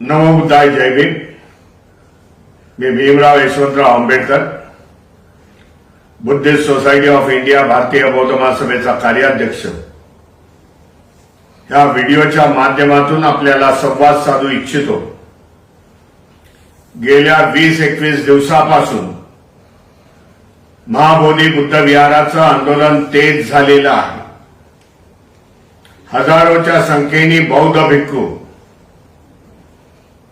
नवमुद्दाय Jai Bhim. Me Bhimrao Yashwantrao Ambedkar. Buddhist society of India भारतीय बौद्ध महासभेचा कार्याध्यक्ष. ह्या व्हिडिओच्या माध्यमातून आपल्याला संवाद साधू इच्छितो. गेल्या वीस एकवीस दिवसापासून महाबोधी बुद्ध विहाराचं आंदोलन तेज झालेलं आहे. हजारोच्या संख्येने बौद्ध भिक्खू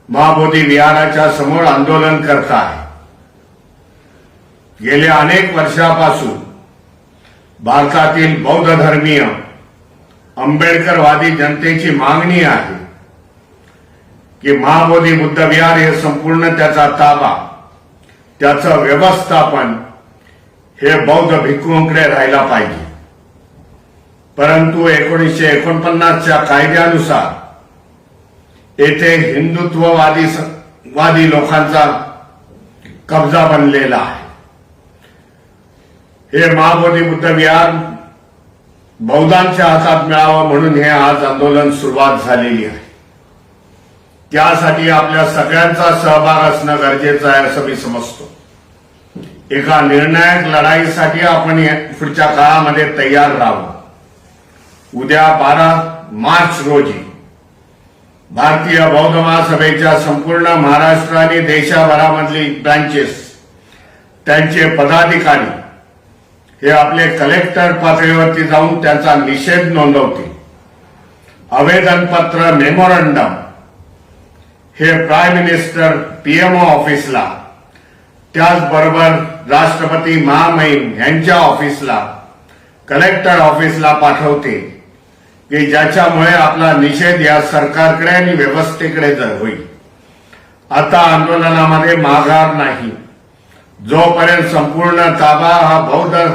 महाबोधी विहाराच्या समोर आंदोलन करत आहे. गेल्या अनेक वर्षापासून भारतातील बौद्ध धर्मीय आंबेडकरवादी जनतेची मागणी आहे की महाबोधी बुद्ध विहार हे संपूर्ण त्याचा ताबा त्याचं व्यवस्थापन हे बौद्ध भिक्खूंकडे राहायला पाहिजे. परंतु एकोणीसशे एकोणपन्नासच्या कायद्यानुसार येथे हिंदुत्ववादी वादी लोकांचा कब्जा बनलेला आहे. हे महाबोधी बुद्ध विहार बौद्धांच्या हातात मिळावं म्हणून हे आज आंदोलन सुरुवात झालेली आहे. त्यासाठी आपल्या सगळ्यांचा सहभाग असणं गरजेचं आहे असं मी समजतो. एका निर्णायक लढाईसाठी आपण पुढच्या काळामध्ये तयार राहावं. उद्या बारा मार्च रोजी भारतीय बौद्ध महासभेच्या संपूर्ण महाराष्ट्र आणि देशाभरामधली ब्रांचेस त्यांचे पदाधिकारी हे आपले कलेक्टर पातळीवरती जाऊन त्यांचा निषेध नोंदवतील. आवेदनपत्र मेमोरंडम हे प्राईम मिनिस्टर पीएमओ ऑफिसला त्याचबरोबर राष्ट्रपती महामहिम यांच्या ऑफिसला कलेक्टर ऑफिसला पाठवते की ज्याच्यामुळे आपला निषेध या सरकारकडे आणि व्यवस्थेकडे जर होईल. आता आंदोलनामध्ये माघार नाही. जोपर्यंत संपूर्ण ताबा हा बौद्ध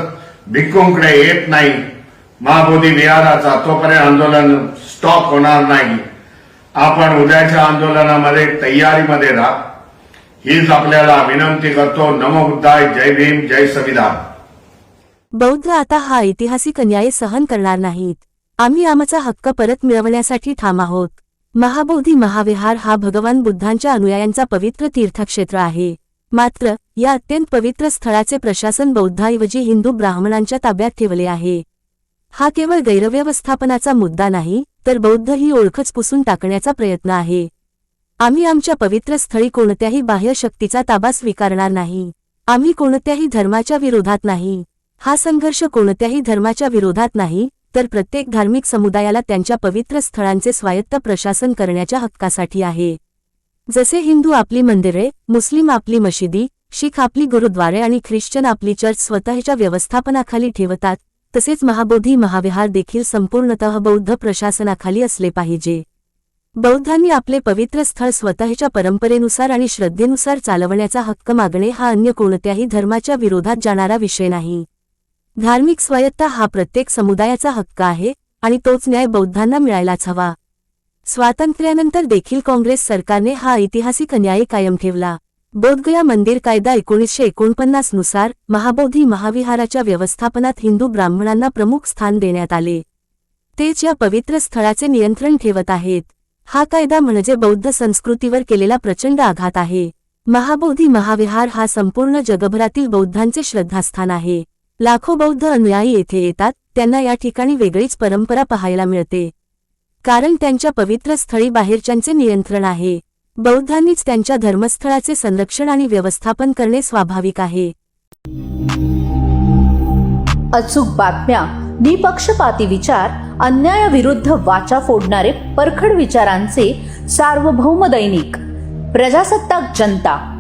भिक्खूंकडे येत नाही महाबोधी विहाराचा तोपर्यंत आंदोलन स्टॉप होणार नाही. आपण उद्याच्या आंदोलनामध्ये तयारीमध्ये राहा. हीच आपल्याला विनंती करतो. नमोबुद्धाय जय भीम जय संविधान. बौद्ध आता हा ऐतिहासिक अन्याय सहन करणार नाहीत. आम्ही आमचा हक्क परत मिळवण्यासाठी ठाम आहोत. महाबोधी महाविहार हा भगवान बुद्धांच्या अनुयायांचा पवित्र तीर्थक्षेत्र आहे. मात्र या अत्यंत पवित्र स्थळाचे प्रशासन बौद्धाऐवजी हिंदू ब्राह्मणांच्या ताब्यात ठेवले आहे. हा केवळ गैरव्यवस्थापनाचा मुद्दा नाही तर बौद्ध ही ओळखच पुसून टाकण्याचा प्रयत्न आहे. आम्ही आमच्या पवित्र स्थळी कोणत्याही बाह्य शक्तीचा ताबा स्वीकारणार नाही. आम्ही कोणत्याही धर्माच्या विरोधात नाही. हा संघर्ष कोणत्याही धर्माच्या विरोधात नाही तर प्रत्येक धार्मिक समुदायाला त्यांच्या पवित्र स्थळांचे स्वायत्त प्रशासन करण्याच्या हक्कासाठी आहे. जसे हिंदू आपली मंदिरे मुस्लिम आपली मशिदी शीख आपली गुरुद्वारे आणि ख्रिश्चन आपली चर्च स्वतःच्या व्यवस्थापनाखाली ठेवतात तसेच महाबोधी महाविहार देखील संपूर्णतः बौद्ध प्रशासनाखाली असले पाहिजे. बौद्धांनी आपले पवित्र स्थळ स्वतःच्या परंपरेनुसार आणि श्रद्धेनुसार चालवण्याचा हक्क मागणे हा अन्य कोणत्याही धर्माच्या विरोधात जाणारा विषय नाही. धार्मिक स्वायत्ता हा प्रत्येक समुदायाचा हक्क आहे आणि तोच न्याय बौद्धांना मिळायलाच हवा. स्वातंत्र्यानंतर देखील काँग्रेस सरकारने हा ऐतिहासिक अन्याय कायम ठेवला. बोधगया मंदिर कायदा एकोणीसशे एकोणपन्नासनुसार महाबोधी महाविहाराच्या व्यवस्थापनात हिंदू ब्राह्मणांना प्रमुख स्थान देण्यात आले. तेच या पवित्र स्थळाचे नियंत्रण ठेवत आहेत. हा कायदा म्हणजे बौद्ध संस्कृतीवर केलेला प्रचंड आघात आहे. महाबोधी महाविहार हा संपूर्ण जगभरातील बौद्धांचे श्रद्धास्थान आहे. लाखो बौद्ध अनुयायी येथे येतात त्यांना या ठिकाणी वेगळीच परंपरा पाहायला मिळते. कारण त्यांच्या पवित्र स्थळी बाहेरच्यांचे नियंत्रण आहे. बौद्धांनीच त्यांच्या धर्मस्थळाचे संरक्षण आणि व्यवस्थापन करणे स्वाभाविक आहे. अचूक बातम्या निपक्षपाती विचार अन्यायाविरुद्ध वाचा फोडणारे परखड विचारांचे सार्वभौम दैनिक प्रजासत्ताक जनता.